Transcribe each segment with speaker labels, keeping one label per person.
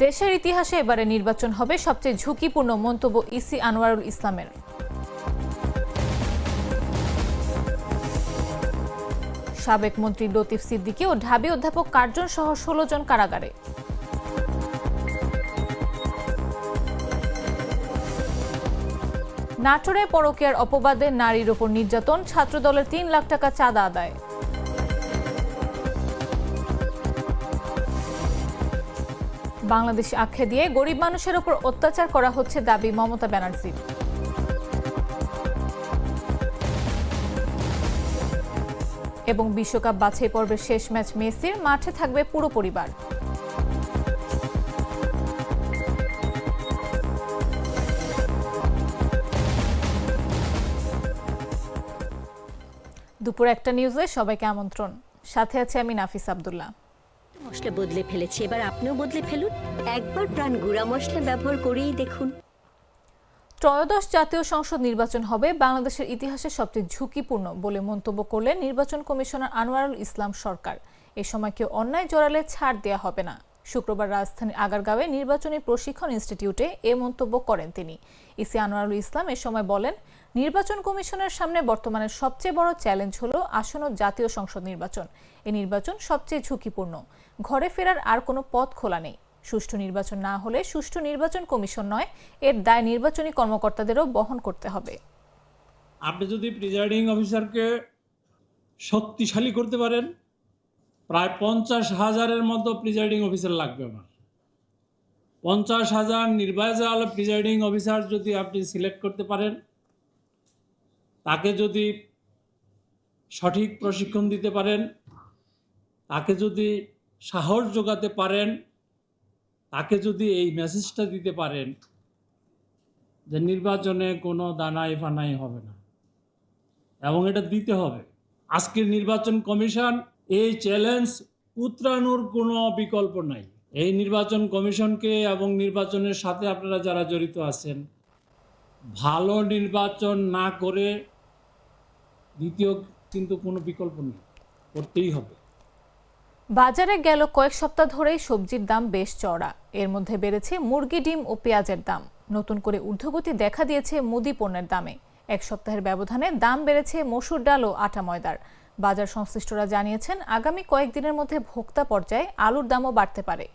Speaker 1: দেশের ইতিহাসে এবারে নির্বাচন হবে সবচেয়ে ঝুঁকিপূর্ণ মন্তব্য ইসি আনোয়ারুল ইসলামের। সাবেক মন্ত্রী লতিফ সিদ্দিকী ও ঢাবি অধ্যাপক কার্জন সহ ষোলো জন কারাগারে। নাটোরে পরকীয়ার অপবাদে নারীর ওপর নির্যাতন, ছাত্রদলের তিন লাখ টাকা চাঁদা আদায়। বাংলাদেশ আখ্যা দিয়ে গরিব মানুষের ওপর অত্যাচার করা হচ্ছে দাবি মমতা ব্যানার্জির এবং বিশ্বকাপ বাছাই পর্বের শেষ ম্যাচ মেসির মাঠে থাকবে পুরো পরিবার। দুপুর একটা নিউজে সবাইকে আমন্ত্রণ। সাথে আছে আমি নাফিস আব্দুল্লাহ।
Speaker 2: মশলা বদলে ফেলেছি, এবার আপনিও বদলে ফেলুন। একবার প্রাণ গুঁড়া মশলা ব্যবহার করেই দেখুন।
Speaker 1: ত্রয়োদশ জাতীয় সংসদ নির্বাচন হবে, বাংলাদেশের ইতিহাসে সবচেয়ে ঝুঁকিপূর্ণ বলে মন্তব্য করলেন নির্বাচন কমিশনার আনোয়ারুল ইসলাম সরকার। এ সময় কেউ অন্যায় জড়ালে ছাড় দেওয়া হবে না। শুক্রবার রাজধানীর আগারগাঁওয়ে নির্বাচনী প্রশিক্ষণ ইনস্টিটিউটে এ মন্তব্য করেন তিনি। ইসি আনোয়ারুল ইসলাম এ সময় বলেন, নির্বাচন কমিশনের সামনে বর্তমানে সবচেয়ে বড় চ্যালেঞ্জ হলো আসন্ন জাতীয় সংসদ নির্বাচন। এই নির্বাচন সবচেয়ে ঝুঁকিপূর্ণ। ঘরে ফেরার আর কোনো পথ খোলা নেই। সুষ্ঠু নির্বাচন না হলে সুষ্ঠু নির্বাচন কমিশন নয়, এর দায় নির্বাচনী কর্মকর্তাদেরও বহন করতে হবে।
Speaker 3: আপনি যদি প্রিজাইডিং অফিসারকে শক্তিশালী করতে পারেন, প্রায় পঞ্চাশ হাজারের মতো প্রিজাইডিং অফিসার লাগবে আমার। পঞ্চাশ হাজার নির্বাচন প্রিজাইডিং অফিসার যদি আপনি সিলেক্ট করতে পারেন, তাকে যদি সঠিক প্রশিক্ষণ দিতে পারেন, তাকে যদি সাহস যোগাতে পারেন, তাকে যদি এই মেসেজটা দিতে পারেন, যে নির্বাচনে কোনো দানাই ফানাই হবে না। এবং এটা দিতে হবে। আজকের নির্বাচন কমিশন এই চ্যালেঞ্জ উতরানোর কোনো বিকল্প নাই। এই নির্বাচন কমিশনকে এবং নির্বাচনের সাথে আপনারা যারা জড়িত আছেন, ভালো নির্বাচন না করে দ্বিতীয় কিন্তু কোনো বিকল্প নেই। করতেই হবে।
Speaker 1: বাজারে গেল কয়েক সপ্তাহ ধরেই সবজির দাম বেশ চড়া। এর মধ্যে বেড়েছে মুরগি, ডিম ও পেঁয়াজের দাম। নতুন করে ঊর্ধ্বগতি দেখা দিয়েছে মুদি পণ্যের দামে। এক সপ্তাহের ব্যবধানে দাম বেড়েছে মসুর ডাল ও আটা ময়দার। বাজার সংশ্লিষ্টরা জানিয়েছেন, আগামী কয়েকদিনের মধ্যে ভোক্তা পর্যায়ে আলুর দামও বাড়তে পারে।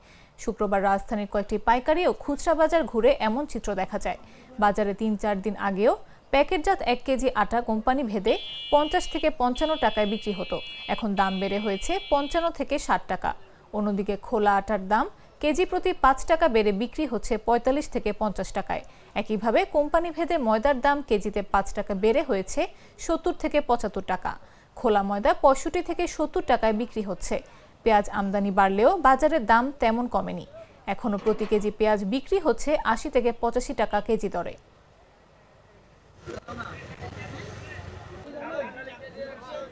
Speaker 1: শুক্রবার রাজধানীর কয়েকটি পাইকারি ও খুচরা বাজার ঘুরে এমন চিত্র দেখা যায়। বাজারে তিন চার দিন আগেও প্যাকেটজাত এক কেজি আটা কোম্পানি ভেদে পঞ্চাশ থেকে পঞ্চান্ন টাকায় বিক্রি হতো। এখন দাম বেড়ে হয়েছে পঞ্চান্ন থেকে ষাট টাকা। অন্যদিকে খোলা আটার দাম কেজি প্রতি পাঁচ টাকা বেড়ে বিক্রি হচ্ছে পঁয়তাল্লিশ থেকে পঞ্চাশ টাকায়। একইভাবে কোম্পানি ভেদে ময়দার দাম কেজিতে পাঁচ টাকা বেড়ে হয়েছে সত্তর থেকে পঁচাত্তর টাকা। খোলা ময়দা পঁয়ষট্টি থেকে সত্তর টাকায় বিক্রি হচ্ছে। পেঁয়াজ আমদানি বাড়লেও বাজারের দাম তেমন কমেনি। এখনও প্রতি কেজি পেঁয়াজ বিক্রি হচ্ছে আশি থেকে পঁচাশি টাকা কেজি দরে।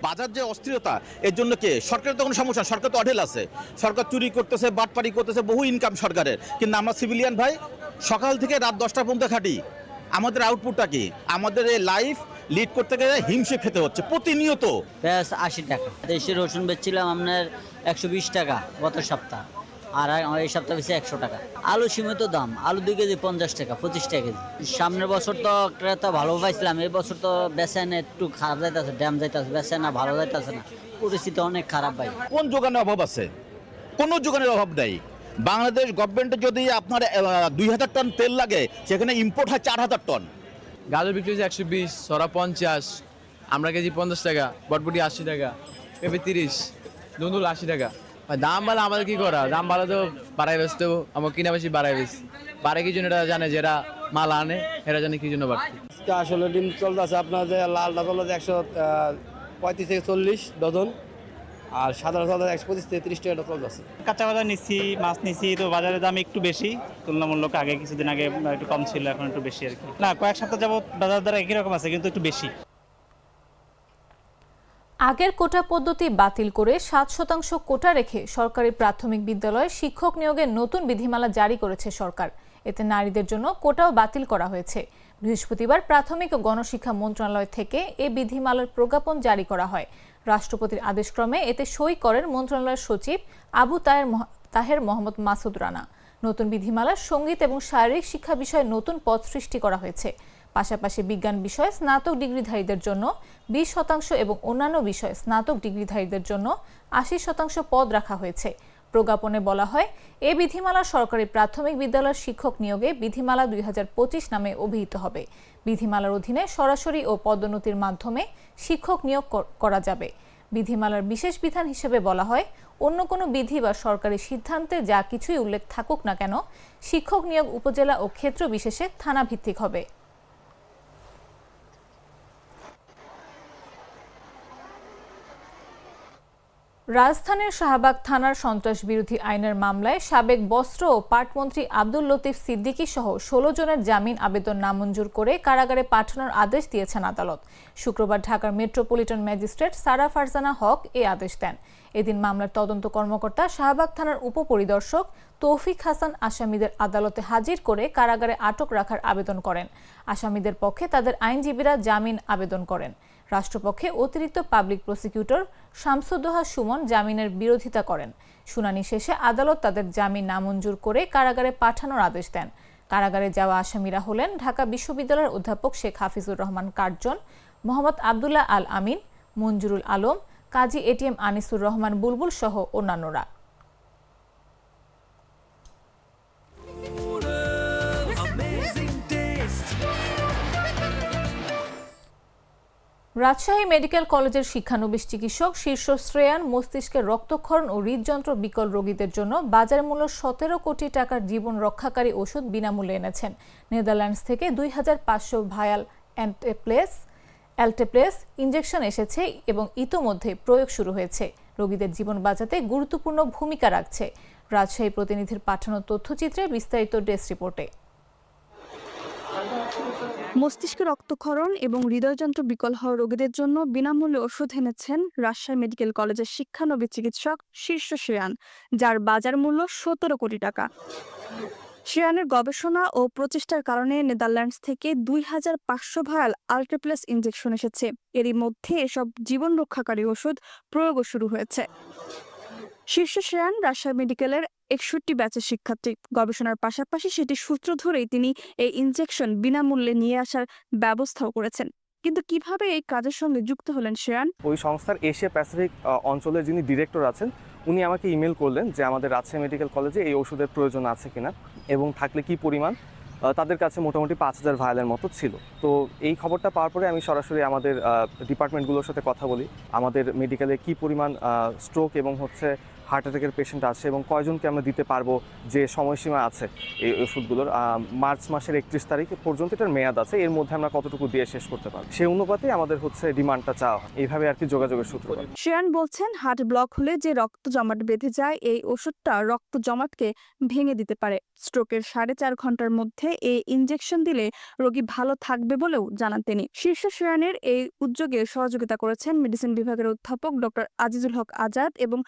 Speaker 4: বাজার যে অস্থিরতা, এর জন্য কে? সরকারের তো কোনো সমস্যা সরকার তো অঢেল আছে। সরকার চুরি করতেছে, বাটপারি করতেছে, বহু ইনকাম সরকারের। কিন্তু আমরা সিভিলিয়ান ভাই, সকাল থেকে রাত দশটা পর্যন্ত খাটি। আমাদের আউটপুটটা কি? আমাদের এই লাইফ লিড করতে গেলে হিমশে খেতে হচ্ছে, প্রতিনিয়ত।
Speaker 5: পেঁয়াজ আশি টাকা। দেশি রসুন বেচছিলাম আপনার একশো বিশ টাকা গত সপ্তাহ। আর এই সপ্তাহ বেশি একশো টাকা। আলু সীমিত দাম আলু দুই কেজি পঞ্চাশ টাকা পঁচিশ টাকা কেজি। সামনের বছর তো ক্রেতা ভালো পাইছিলাম এই বছর তো বেচেন একটু খারাপ যাইতেছে ড্যাম যাইতেছে বেচে না ভালো যাইতেছে না। পরিস্থিতি অনেক খারাপ ভাই।
Speaker 4: কোন যোগানের অভাব আছে? কোনো যোগানের অভাব নেই। বাংলাদেশ গভর্নমেন্টে যদি আপনার দুই হাজার টন তেল লাগে সেখানে ইম্পোর্ট হয় চার হাজার টন।
Speaker 6: গাজর বিক্রি হচ্ছে একশো বিশ সরা পঞ্চাশ আমরা কেজি পঞ্চাশ টাকা বটবটি আশি টাকা পেঁপে তিরিশ দুন্দুল আশি টাকা। দাম ভালো আমাদের কি করা? দাম ভালো তো বাড়াই বেচতেও আমার কিনা বেশি বাড়াই বেশি বাড়ে কি জন্য এটা জানে যেটা মাল আনে এরা জানে কি জন্য বাড়তি
Speaker 7: আজকে আসলে ডিম চলতেছে আপনাদের লালটা চলতেছে একশো পঁয়ত্রিশ থেকে চল্লিশ ডজন আর সাধারণ চলতেছে একশো পঁচিশ থেকে তিরিশ টাকা চলতেছে।
Speaker 8: কাঁচা বাজার নিচ্ছি মাছ নিচ্ছি তো বাজারের দাম একটু বেশি। তুলনামূলক আগে কিছুদিন আগে একটু কম ছিল এখন একটু বেশি আর কি। না কয়েক সপ্তাহ যাবত বাজার দ্বারা একই রকম আছে কিন্তু একটু বেশি।
Speaker 1: আগের কোটা পদ্ধতি বাতিল করে সাত শতাংশ কোটা রেখে সরকারি প্রাথমিক বিদ্যালয়ে শিক্ষক নিয়োগের নতুন বিধিমালা জারি করেছে সরকার। এতে নারীদের জন্য কোটাও বাতিল করা হয়েছে। বৃহস্পতিবার প্রাথমিক ও গণশিক্ষা মন্ত্রণালয় থেকে এ বিধিমালার প্রজ্ঞাপন জারি করা হয়। রাষ্ট্রপতির আদেশক্রমে এতে সই করেন মন্ত্রণালয়ের সচিব আবু তাহের মহ- তাহের মোহাম্মদ মাসুদ রানা। নতুন বিধিমালার সংগীত এবং শারীরিক শিক্ষা বিষয়ে নতুন পদ সৃষ্টি করা হয়েছে। পাশাপাশি বিজ্ঞান বিষয়ে স্নাতক ডিগ্রিধারীদের জন্য বিশ শতাংশ এবং অন্যান্য বিষয়ে স্নাতক ডিগ্রিধারীদের জন্য আশি শতাংশ পদ রাখা হয়েছে। প্রজ্ঞাপনে বলা হয়, এ বিধিমালা সরকারি প্রাথমিক বিদ্যালয়ের শিক্ষক নিয়োগে বিধিমালা দুই হাজার পঁচিশ নামে অভিহিত হবে। বিধিমালার অধীনে সরাসরি ও পদোন্নতির মাধ্যমে শিক্ষক নিয়োগ করা যাবে। বিধিমালার বিশেষ বিধান হিসেবে বলা হয়, অন্য কোনো বিধি বা সরকারি সিদ্ধান্তে যা কিছুই উল্লেখ থাকুক না কেন, শিক্ষক নিয়োগ উপজেলা ও ক্ষেত্র বিশেষে থানা ভিত্তিক হবে। রাজধানীর শাহবাগ থানার সন্ত্রাস বিরোধী আইনের মামলায় সাবেক বস্ত্র ও পাটমন্ত্রী আব্দুল লতিফ সিদ্দিকী সহ ষোলো জনের জামিন আবেদন নামঞ্জুর করে কারাগারে পাঠানোর আদেশ দিয়েছেন আদালত। শুক্রবার ঢাকার মেট্রোপলিটন ম্যাজিস্ট্রেট সারা ফারজানা হক এ আদেশ দেন। এদিন মামলার তদন্ত কর্মকর্তা শাহবাগ থানার উপপরিদর্শক তৌফিক হাসান আসামিদের আদালতে হাজির করে কারাগারে আটক রাখার আবেদন করেন। আসামিদের পক্ষে তাদের আইনজীবীরা জামিন আবেদন করেন। রাষ্ট্রপক্ষে অতিরিক্ত পাবলিক প্রসিকিউটর শামসুদ্দোহা সুমন জামিনের বিরোধিতা করেন। শুনানি শেষে আদালত তাদের জামিন নামঞ্জুর করে কারাগারে পাঠানোর আদেশ দেন। কারাগারে যাওয়া আসামিরা হলেন ঢাকা বিশ্ববিদ্যালয়ের অধ্যাপক শেখ হাফিজুর রহমান কার্জন, মোহাম্মদ আবদুল্লাহ আল আমিন, মঞ্জুরুল আলম, কাজী এটিএম আনিসুর রহমান বুলবুল সহ অন্যান্যরা। রাজশাহী মেডিকেল কলেজের শিক্ষানবিশ চিকিৎসক শীর্ষ শ্রেয়ান মস্তিষ্কের রক্তক্ষরণ ও হৃদযন্ত্র বিকল রোগীদের জন্য বাজার মূল্য সতেরো কোটি টাকার জীবন রক্ষাকারী ওষুধ বিনামূল্যে এনেছেন। নেদারল্যান্ডস থেকে দুই হাজার পাঁচশো ভায়াল অ্যান্টেপ্লেস, অ্যালটেপ্লেস ইঞ্জেকশন এসেছে এবং ইতোমধ্যে প্রয়োগ শুরু হয়েছে। রোগীদের জীবন বাঁচাতে গুরুত্বপূর্ণ ভূমিকা রাখছে। রাজশাহী প্রতিনিধির পাঠানো তথ্যচিত্রে বিস্তারিত ডেস্ক রিপোর্টে।
Speaker 9: মস্তিষ্কে রক্তক্ষরণ এবং হৃদয়যন্ত্র বিকল হওয়া রোগীদের জন্য বিনামূল্যে ওষুধ এনেছেন রাজশাহী মেডিকেল কলেজের শিক্ষানবী চিকিৎসক শীর্ষ শ্রেয়ান, যার বাজার মূল্য সতেরো কোটি টাকা। শ্রেয়ানের গবেষণা ও প্রচেষ্টার কারণে নেদারল্যান্ডস থেকে দুই হাজার পাঁচশো ভায়াল আল্ট্রাপ্লেস ইঞ্জেকশন এসেছে। এরই মধ্যে এসব জীবন রক্ষাকারী ওষুধ প্রয়োগও শুরু হয়েছে। শীর্ষ শ্রেয়ান রাজশাহী মেডিকেলের একষট্টি ব্যাচের শিক্ষার্থী। গবেষণার পাশাপাশি সেটি সূত্র ধরেই তিনি এই ইনজেকশন বিনামূল্যে নিয়ে আসার ব্যবস্থাও করেছেন। কিন্তু কীভাবে এই কাজের সঙ্গে যুক্ত হলেন শ্রেয়ান?
Speaker 10: ওই সংস্থার এশিয়া প্যাসিফিক অঞ্চলের যিনি ডিরেক্টর আছেন, উনি আমাকে ইমেল করলেন যে আমাদের রাজশাহী মেডিকেল কলেজে এই ওষুধের প্রয়োজন আছে কিনা এবং থাকলে কি পরিমাণ তাদের কাছে মোটামুটি পাঁচ হাজার ভায়ালের মতো ছিল। তো এই খবরটা পাওয়ার পরে আমি সরাসরি আমাদের ডিপার্টমেন্টগুলোর সাথে কথা বলি, আমাদের মেডিকেলে কি পরিমাণ স্ট্রোক এবং হচ্ছে হার্ট অ্যাটাকের পেশেন্ট আছে এবং কয়জনকে আমরা দিতে পারব যে সময়সীমা আছে এই ওষুধগুলোর মার্চ মাসের একত্রিশ তারিখ পর্যন্ত এটার মেয়াদ আছে, এর মধ্যে আমরা কতটুকু দিয়ে শেষ করতে পারব? সেই অনুপাতে আমাদের হচ্ছে ডিমান্ডটা চাওয়া হয়। এইভাবে আর কি যোগাযোগের সূত্র
Speaker 9: শ্রেয়ান বলছেন, হার্ট ব্লক হলে যে রক্ত জমাট বেঁধে যায়, এই ওষুধটা রক্ত জমাটকে ভেঙে দিতে পারে। স্ট্রোকের সাড়ে চার ঘণ্টার মধ্যে এই ইনজেকশন দিলে রোগী ভালো থাকবে বলেও জানান তিনি। শীর্ষ শ্রেয়ানের এই উদ্যোগে সহযোগিতা করেছেন মেডিসিন বিভাগের অধ্যাপক ডক্টর আজিজুল হক আজাদ এবং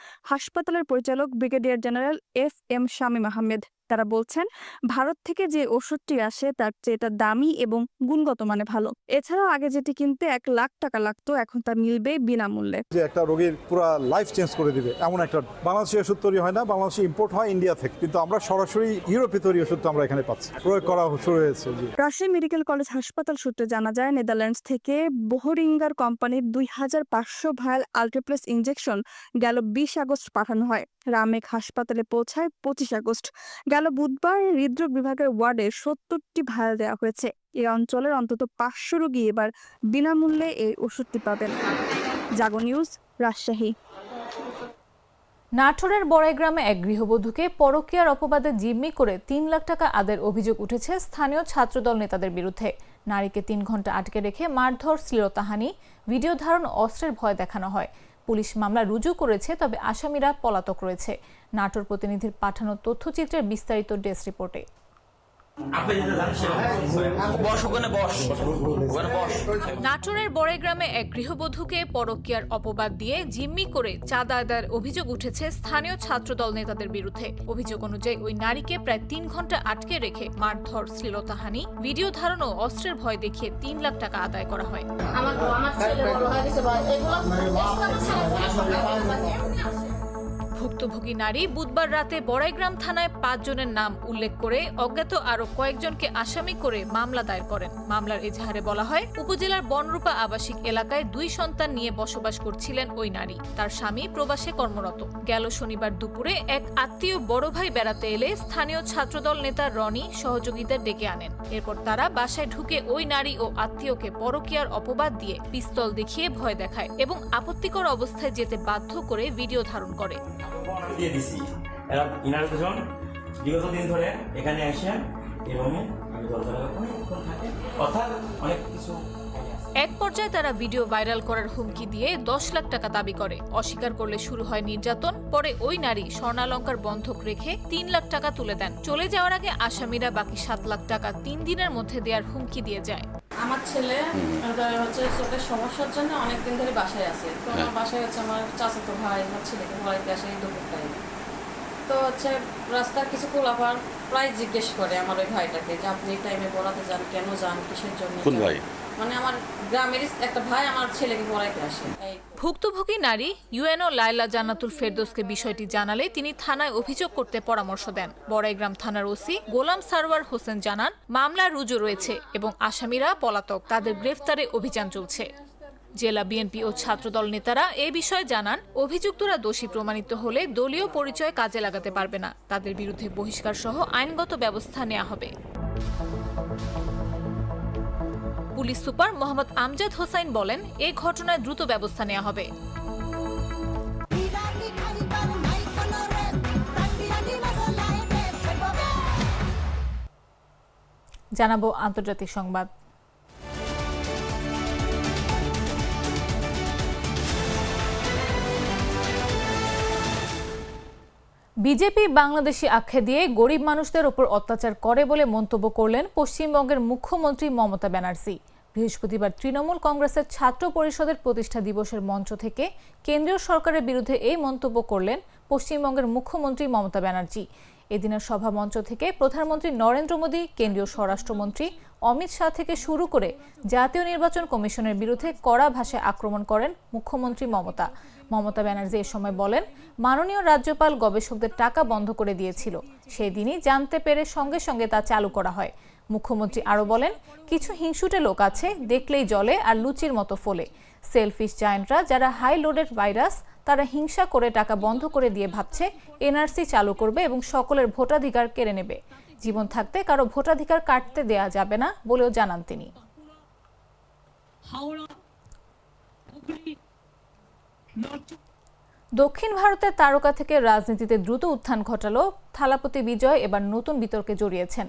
Speaker 9: হাসপাতালের পরিচালক brigadier general F M Shamim Ahmed. তারা বলছেন ভারত থেকে যে ওষুধটি আসে তার চেয়ে এটা দামি এবং গুণগত মানে ভালো। এছাড়াও আগে যেটি কিনতে এক লাখ টাকা লাগতো এখন তা মিলবে বিনামূল্যে।
Speaker 11: যে একটা রোগীর পুরো লাইফ চেঞ্জ করে দিবে এমন একটা বাংলাদেশি ওষুধ তৈরি হয় না বাংলাদেশে ইম্পোর্ট হয় ইন্ডিয়া থেকে। কিন্তু আমরা সরাসরি ইউরোপে তৈরি ওষুধ তো আমরা এখানে পাচ্ছি। প্রয়োগ করা শুরু হয়েছে জি।
Speaker 9: রাজশাহী মেডিকেল কলেজ হাসপাতাল সূত্রে জানা যায় নেদারল্যান্ডস থেকে বোহরিঙ্গার কোম্পানির দুই হাজার পাঁচশো ভায়াল আল্ট্রাপ্লেস ইঞ্জেকশন গেল বিশ আগস্ট পাঠানো হয়। রামেক হাসপাতালে পৌঁছায় পঁচিশ আগস্ট। গেল বুধবার হৃদরোগ বিভাগের ওয়ার্ডে সত্তরটি ভায়াল দেওয়া হয়েছে। এই অঞ্চলের অন্তত পাঁচশো রোগী এবার বিনামূল্যে এই ওষুধটি পাবেন। জাগো নিউজ, রাজশাহী।
Speaker 1: নাটোরের বড়াই গ্রামে এক গৃহবধূকে পরকীয়ার অপবাদে জিম্মি করে তিন লাখ টাকা আদের অভিযোগ উঠেছে স্থানীয় ছাত্রদল নেতাদের বিরুদ্ধে। নারীকে তিন ঘণ্টা আটকে রেখে মারধর শ্লীলতাহানি, ভিডিও ধারণ অস্ত্রের ভয় দেখানো হয়। পুলিশ মামলা রুজু করেছে, তবে আসামিরা পলাতক রয়েছে। নাটোর প্রতিনিধির পাঠানো তথ্যচিত্রের বিস্তারিত ডেস্ক রিপোর্টে। নাটোরের বড়াই গ্রামে এক গৃহবধূকে পরকীয়ার অপবাদ দিয়ে জিম্মি করে চাঁদা আদায়ের অভিযোগ উঠেছে স্থানীয় ছাত্রদল নেতাদের বিরুদ্ধে। অভিযোগ অনুযায়ী ওই নারীকে প্রায় তিন ঘণ্টা আটকে রেখে মারধর শ্লীলতাহানি ভিডিও ধারণ ও অস্ত্রের ভয় দেখিয়ে তিন লাখ টাকা আদায় করা হয়। ভুক্তভোগী নারী বুধবার রাতে বড়াইগ্রাম থানায় পাঁচজনের নাম উল্লেখ করে অজ্ঞাত আরও কয়েকজনকে আসামি করে মামলা দায়ের করেন। মামলার এজাহারে বলা হয়, উপজেলার বনরূপা আবাসিক এলাকায় দুই সন্তান নিয়ে বসবাস করছিলেন ওই নারী। তার স্বামী প্রবাসে কর্মরত। গেল শনিবার দুপুরে এক আত্মীয় বড় ভাই বেড়াতে এলে স্থানীয় ছাত্রদল নেতা রনি সহযোগীদের ডেকে আনেন। এরপর তারা বাসায় ঢুকে ওই নারী ও আত্মীয়কে পরকীয়ার অপবাদ দিয়ে পিস্তল দেখিয়ে ভয় দেখায় এবং আপত্তিকর অবস্থায় যেতে বাধ্য করে ভিডিও ধারণ করে।
Speaker 12: দিয়ে দিছি এরা দুজন। বিগত দিন ধরে এখানে এসে আমি থাকে। অর্থাৎ অনেক কিছু
Speaker 1: এক পর্যায়ে তারা ভিডিও ভাইরাল করার হুমকি দিয়ে দশ লাখ টাকা দাবি করে। অস্বীকার করলে শুরু হয় নির্যাতন, পরে ওই নারী স্বর্ণালঙ্কার বন্ধক রেখে তিন লাখ টাকা তুলে দেন। চলে যাওয়ার আগে আসামিরা বাকি সাত লাখ টাকা তিন দিনের মধ্যে দেওয়ার হুমকি দিয়ে যায়।
Speaker 13: আমার ছেলে হচ্ছে চোখের সমস্যার জন্য অনেকদিন ধরে বাসায় আছে। তো আমার বাসায় হচ্ছে আমার চাচাতো ভাই আমার ছেলেকে পড়াইতে আসে এই দুপুরটাই তো হচ্ছে রাস্তার কিছু কোলাপার প্রায় জিজ্ঞেস করে আমার ওই ভাইটাকে যে আপনি এই টাইমে পড়াতে যান কেন যান? কিসের জন্য
Speaker 4: কোন ভাই?
Speaker 13: মানে আমার গ্রামেরই একটা ভাই আমার ছেলেকে পড়াইতে আসে।
Speaker 1: ভুক্তভোগী নারী ইউএনও লাইলা জান্নাতুল ফেরদোসকে বিষয়টি জানালে তিনি থানায় অভিযোগ করতে পরামর্শ দেন। বড়াইগ্রাম থানার ওসি গোলাম সারওয়ার হোসেন জানান, মামলা রুজু রয়েছে এবং আসামিরা পলাতক। তাদের গ্রেফতারে অভিযান চলছে। জেলা বিএনপি ও ছাত্রদল নেতারা এ বিষয়ে জানান, অভিযুক্তরা দোষী প্রমাণিত হলে দলীয় পরিচয় কাজে লাগাতে পারবে না। তাদের বিরুদ্ধে বহিষ্কার সহ আইনগত ব্যবস্থা নেওয়া হবে। পুলিশ সুপার মোহাম্মদ আমজাদ হোসাইন বলেন এই ঘটনায় দ্রুত ব্যবস্থা নেওয়া হবে। জানাব আন্তর্জাতিক সংবাদ। বিজেপি বাংলাদেশি আখ্যা দিয়ে গরিব মানুষদের ওপর অত্যাচার করে বলে মন্তব্য করলেন পশ্চিমবঙ্গের মুখ্যমন্ত্রী মমতা ব্যানার্জি। বৃহস্পতিবার তৃণমূল কংগ্রেসের ছাত্র পরিষদের প্রতিষ্ঠা দিবসের মঞ্চ থেকে কেন্দ্রীয় সরকারের বিরুদ্ধে এই মন্তব্য করলেন পশ্চিমবঙ্গের মুখ্যমন্ত্রী মমতা ব্যানার্জি। এদিনের সভা মঞ্চ থেকে প্রধানমন্ত্রী নরেন্দ্র মোদী, কেন্দ্রীয় স্বরাষ্ট্রমন্ত্রী অমিত শাহ থেকে শুরু করে জাতীয় নির্বাচন কমিশনের বিরুদ্ধে কড়া ভাষায় আক্রমণ করেন মুখ্যমন্ত্রী মমতা। মমতা ব্যানার্জি এ সময় বলেন, মাননীয় রাজ্যপাল গবেষকদের টাকা বন্ধ করে দিয়েছিল। সেই দিনই জানতে পেরে সঙ্গে সঙ্গে তা চালু করা হয়। মুখ্যমন্ত্রী আরও বলেন, কিছু হিংসুটে লোক আছে, দেখলেই জলে আর লুচির মতো ফোলে। সেলফিশ জায়েন্টরা যারা হাই লোডেড ভাইরাস তারা হিংসা করে টাকা বন্ধ করে দিয়ে ভাবছে, এনআরসি চালু করবে এবং সকলের ভোটাধিকার কেড়ে নেবে। জীবন থাকতে কারও ভোটাধিকার কাটতে দেয়া যাবে না বলেও জানান তিনি। দক্ষিণ ভারতের তারকা থেকে রাজনীতিতে দ্রুত উত্থান ঘটালো থালাপতি বিজয়, এবার নতুন বিতর্কে জড়িয়েছেন।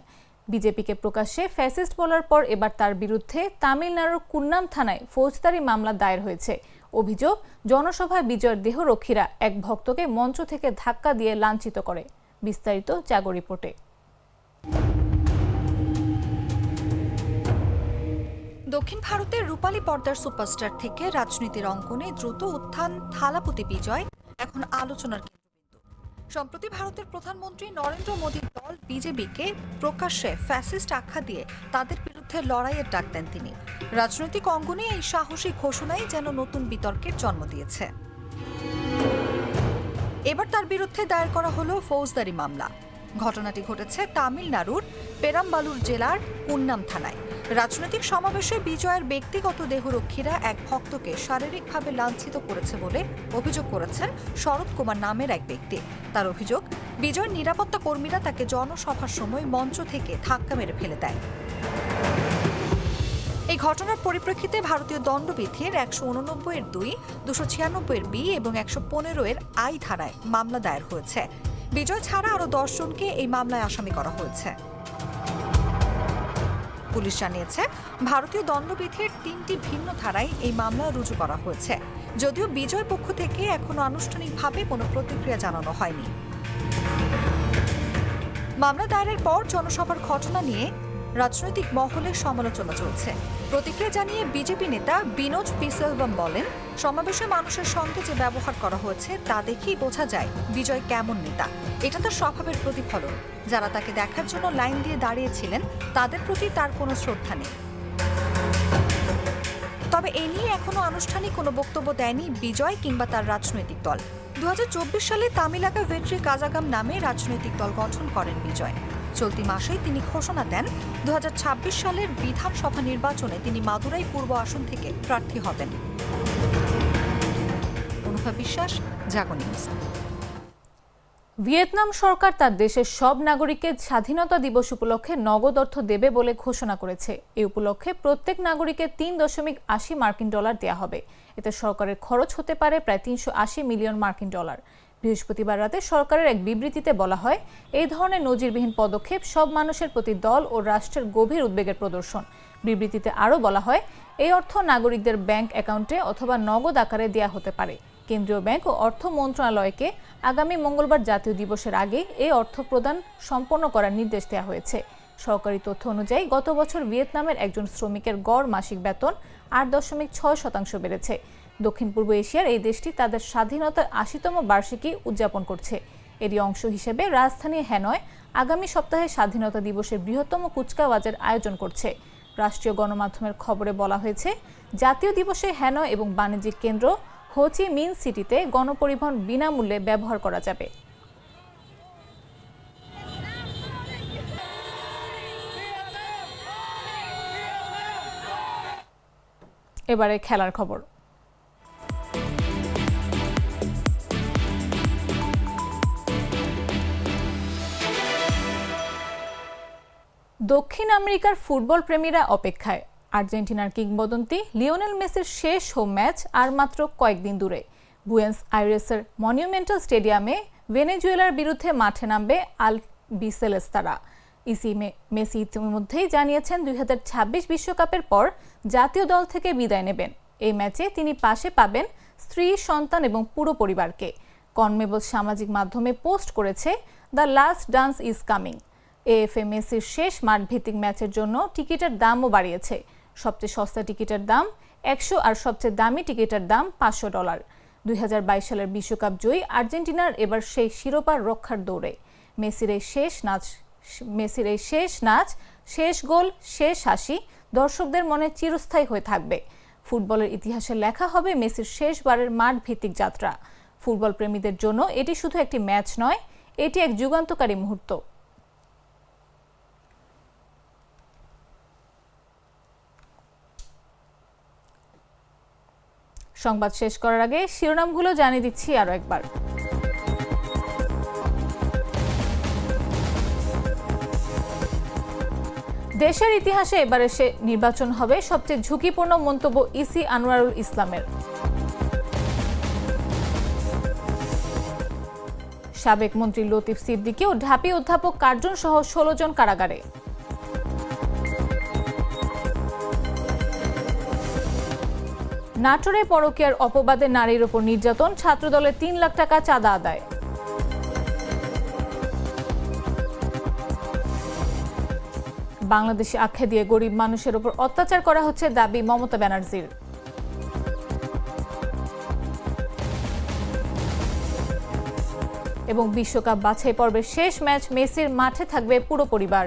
Speaker 1: বিজেপিকে প্রকাশ্যে ফ্যাসিস্ট বলার পর এবার তার বিরুদ্ধে তামিলনাড়ুর কুন্নাম থানায় ফৌজদারি মামলা দায়ের হয়েছে। অভিযোগ, জনসভায় বিজয়ের দেহরক্ষীরা এক ভক্তকে মঞ্চ থেকে ধাক্কা দিয়ে লাঞ্ছিত করে। বিস্তারিত জাগো রিপোর্টে।
Speaker 14: দক্ষিণ ভারতের রূপালী পর্দার সুপারস্টার থেকে রাজনীতির অঙ্গনে দ্রুত উত্থান, থালাপতি বিজয়, এখন আলোচনার কেন্দ্রবিন্দু। সম্প্রতি ভারতের প্রধানমন্ত্রী নরেন্দ্র মোদীর দল বিজেপিকে প্রকাশ্যে ফ্যাসিস্ট আখ্যা দিয়ে তাদের বিরুদ্ধে লড়াইয়ের ডাক দেন তিনি। রাজনৈতিক অঙ্গনে এই সাহসী ঘোষণাই যেন নতুন বিতর্কের জন্ম দিয়েছে। এবার তার বিরুদ্ধে দায়ের করা হলো ফৌজদারি মামলা। ঘটনাটি ঘটেছে তামিলনাড়ুর পেরাম্বালুর জেলার উন্নাম থানায়। রাজনৈতিক সমাবেশে বিজয়ের ব্যক্তিগত দেহরক্ষীরা এক ভক্তকে শারীরিকভাবে লাঞ্ছিত করেছে বলে অভিযোগ করেছেন শরৎ কুমার নামের এক ব্যক্তি। তার অভিযোগ, বিজয়ের নিরাপত্তা কর্মীরা তাকে জনসভার সময় মঞ্চ থেকে ধাক্কা মেরে ফেলে দেয়। এই ঘটনার পরিপ্রেক্ষিতে ভারতীয় দণ্ডবিধির একশো উননব্বই এর দুই, দুশো ছিয়ানব্বই এর বি এবং একশো পনেরো এর আই ধারায় মামলা দায়ের হয়েছে। বিজয় ছাড়া আরও দশজনকে এই মামলায় আসামি করা হয়েছে। পুলিশ জানিয়েছে, ভারতীয় দণ্ডবিধির তিনটি ভিন্ন ধারায় এই মামলা রুজু করা হয়েছে। যদিও বিজয় পক্ষ থেকে এখনও আনুষ্ঠানিকভাবে কোনো প্রতিক্রিয়া জানানো হয়নি। মামলা দায়েরের পর জনসভার ঘটনা নিয়ে রাজনৈতিক মহলে সমালোচনা চলছে। প্রতিক্রিয়া জানিয়ে বিজেপি নেতা বিনোজ পিসেলভম বলেন, সমাবেশে মানুষের সঙ্গে যে ব্যবহার করা হয়েছে তা দেখেই বোঝা যায় বিজয় কেমন নেতা। এটা তার স্বভাবের প্রতিফলন। যারা তাকে দেখার জন্য লাইন দিয়ে দাঁড়িয়েছিলেন, তাদের প্রতি তার কোনো শ্রদ্ধা নেই। তবে এ নিয়ে এখনও আনুষ্ঠানিক কোনো বক্তব্য দেয়নি বিজয় কিংবা তার রাজনৈতিক দল। দু হাজার চব্বিশ সালে তামিলাকা ভেট্রি কাজাগাম নামে রাজনৈতিক দল গঠন করেন বিজয়। চলতি মাসেই তিনি ঘোষণা দেন দু সালের বিধানসভা নির্বাচনে তিনি মাদুরাই পূর্ব আসন থেকে প্রার্থী হবেন। বিশ্বাস
Speaker 1: ভিয়েতনাম সরকার তার দেশের সব নাগরিককে স্বাধীনতা দিবস উপলক্ষে নগদ অর্থ দেবে বলে ঘোষণা করেছে। এই উপলক্ষে প্রত্যেক নাগরিককে তিন দশমিক আশি মার্কিন ডলার দেওয়া হবে। এতে সরকারের খরচ হতে পারে প্রায় তিনশো আশি মিলিয়ন মার্কিন ডলার। বৃহস্পতিবার রাতে সরকারের এক বিবৃতিতে বলা হয়, এই ধরনের নজিরবিহীন পদক্ষেপ সব মানুষের প্রতি দল ও রাষ্ট্রের গভীর উদ্বেগের প্রদর্শন। বিবৃতিতে আরও বলা হয়, এই অর্থ নাগরিকদের ব্যাংক অ্যাকাউন্টে অথবা নগদ আকারে দেয়া হতে পারে। কেন্দ্রীয় ব্যাংক ও অর্থ মন্ত্রণালয়কে আগামী মঙ্গলবার জাতীয় দিবসের আগে এই অর্থ প্রদান সম্পন্ন করার নির্দেশ দেওয়া হয়েছে। সরকারি তথ্য অনুযায়ী, গত বছর ভিয়েতনামের একজন শ্রমিকের গড় মাসিক বেতন আট দশমিক ছয় শতাংশ বেড়েছে। দক্ষিণ পূর্ব এশিয়ার এই দেশটি তাদের স্বাধীনতার আশিতম বার্ষিকী উদযাপন করছে। এরই অংশ হিসেবে রাজধানী হ্যানয় আগামী সপ্তাহে স্বাধীনতা দিবসের বৃহত্তম কুচকাওয়াজের আয়োজন করছে। রাষ্ট্রীয় গণমাধ্যমের খবরে বলা হয়েছে, জাতীয় দিবসে হ্যানয় এবং বাণিজ্যিক কেন্দ্র হোচি মিন সিটিতে গণপরিবহন বিনামূল্যে ব্যবহার করা যাবে। এবারে খেলার খবর। দক্ষিণ আমেরিকার ফুটবল প্রেমীরা অপেক্ষায়। আর্জেন্টিনার কিংবদন্তি লিওনেল মেসির শেষ হোম ম্যাচ আর মাত্র কয়েকদিন দূরে। বুয়েন্স আইরেসের মনিউমেন্টাল স্টেডিয়ামে ভেনেজুয়েলার বিরুদ্ধে মাঠে নামবে আল বিসেলেস্তারা। ইসি মেসি ইতিমধ্যেই জানিয়েছেন দুই বিশ্বকাপের পর জাতীয় দল থেকে বিদায় নেবেন। এই ম্যাচে তিনি পাশে পাবেন স্ত্রী, সন্তান এবং পুরো পরিবারকে। কনমেবল সামাজিক মাধ্যমে পোস্ট করেছে, the last dance is coming. AFA মেসির শেষ মাঠ ভিত্তিক ম্যাচের জন্য টিকিটের দামও বাড়িয়েছে। সবচেয়ে সস্তা টিকিটের দাম একশো আর সবচেয়ে দামি টিকিটের দাম পাঁচশো ডলার। দুই হাজার বাইশ সালের বিশ্বকাপ জয়ী আর্জেন্টিনার এবার সেই শিরোপা রক্ষার দৌড়ে। মেসির এই শেষ নাচ, মেসির এই শেষ নাচ, শেষ গোল, শেষ হাসি দর্শকদের মনে চিরস্থায়ী হয়ে থাকবে। ফুটবলের ইতিহাসে লেখা হবে মেসির শেষবারের মাঠ ভিত্তিক যাত্রা। ফুটবল প্রেমীদের জন্য এটি শুধু একটি ম্যাচ নয়, এটি এক যুগান্তকারী মুহূর্ত। সংবাদ শেষ করার আগে শিরোনামগুলো জানিয়ে দিচ্ছি আরও একবার। দেশের ইতিহাসে এবারে সে নির্বাচন হবে, সবচেয়ে ঝুঁকিপূর্ণ মন্তব্য ইসি আনোয়ারুল ইসলামের। সাবেক মন্ত্রী লতিফ সিদ্দিকী ও ঢাপি অধ্যাপক কার্জন সহ ষোলো জন কারাগারে। নাটোরে পরকীয়ার অপবাদে নারীর ওপর নির্যাতন, ছাত্রদলের তিন লাখ টাকা চাঁদা আদায়। বাংলাদেশে আখ্যা দিয়ে গরিব মানুষের উপর অত্যাচার করা হচ্ছে দাবি মমতা ব্যানার্জির। এবং বিশ্বকাপ বাছাই পর্বের শেষ ম্যাচ মেসির মাঠে থাকবে পুরো পরিবার।